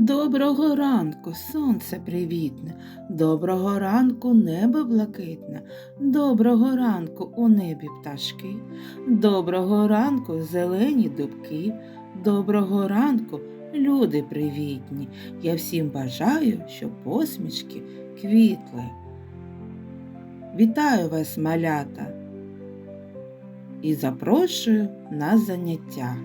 Доброго ранку, сонце привітне, доброго ранку небо блакитне, доброго ранку у небі пташки, доброго ранку зелені дубки, доброго ранку люди привітні. Я всім бажаю, щоб посмішки квітли. Вітаю вас, малята, і запрошую на заняття.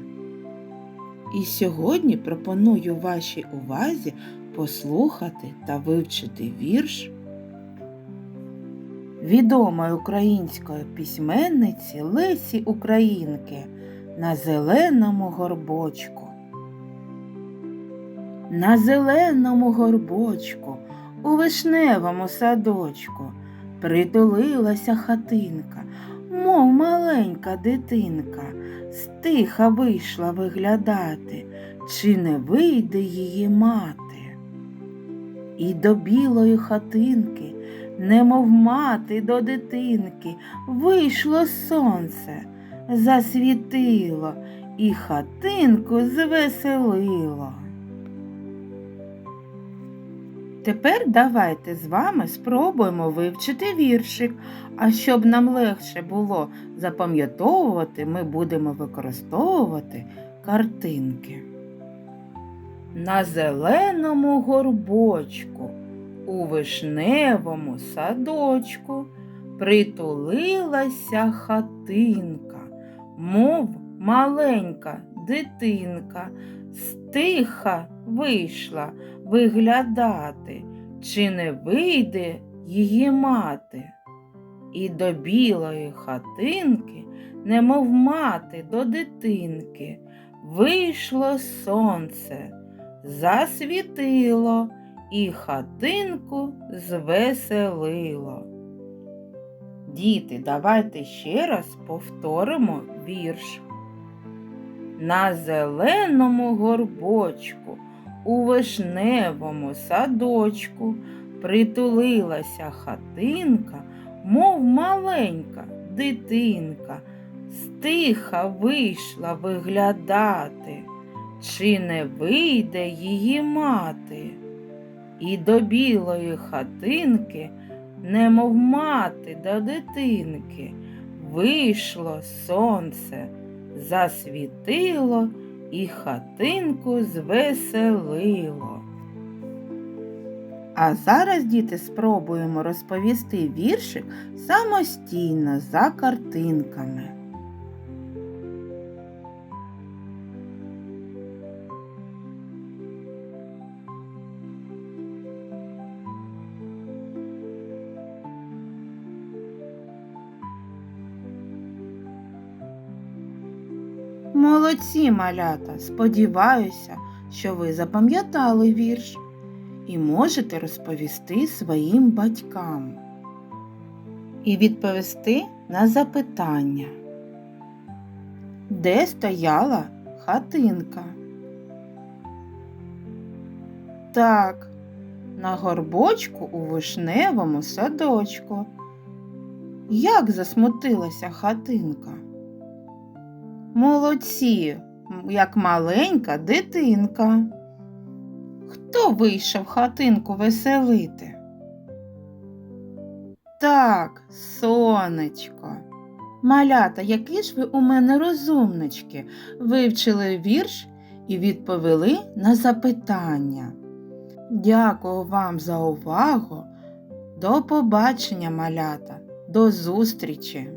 І сьогодні пропоную вашій увазі послухати та вивчити вірш відомої української письменниці Лесі Українки на зеленому горбочку. На зеленому горбочку, у вишневому садочку притулилася хатинка, мов маленька дитинка стиха вийшла виглядати, чи не вийде її мати. І до білої хатинки, немов мати до дитинки, вийшло сонце, засвітило і хатинку звеселило. Тепер давайте з вами спробуємо вивчити віршик, а щоб нам легше було запам'ятовувати, ми будемо використовувати картинки. На зеленому горбочку, у вишневому садочку притулилася хатинка, мов маленька дитинка, стиха вийшла виглядати, чи не вийде її мати. І до білої хатинки, немов мати до дитинки, вийшло сонце, засвітило і хатинку звеселило. Діти, давайте ще раз повторимо вірш. На зеленому горбочку, у вишневому садочку притулилася хатинка, мов маленька дитинка, стиха вийшла виглядати, чи не вийде її мати. І до білої хатинки, немов мати до дитинки, вийшло сонце, засвітило і хатинку звеселило. А зараз, діти, спробуємо розповісти віршик самостійно за картинками. Молодці, малята! Сподіваюся, що ви запам'ятали вірш і можете розповісти своїм батькам і відповісти на запитання. Де стояла хатинка? Так, на горбочку у вишневому садочку. Як засмутилася хатинка? Молодці, як маленька дитинка. Хто вийшов хатинку веселити? Так, сонечко. Малята, які ж ви у мене розумнички, вивчили вірш і відповіли на запитання. Дякую вам за увагу. До побачення, малята, до зустрічі!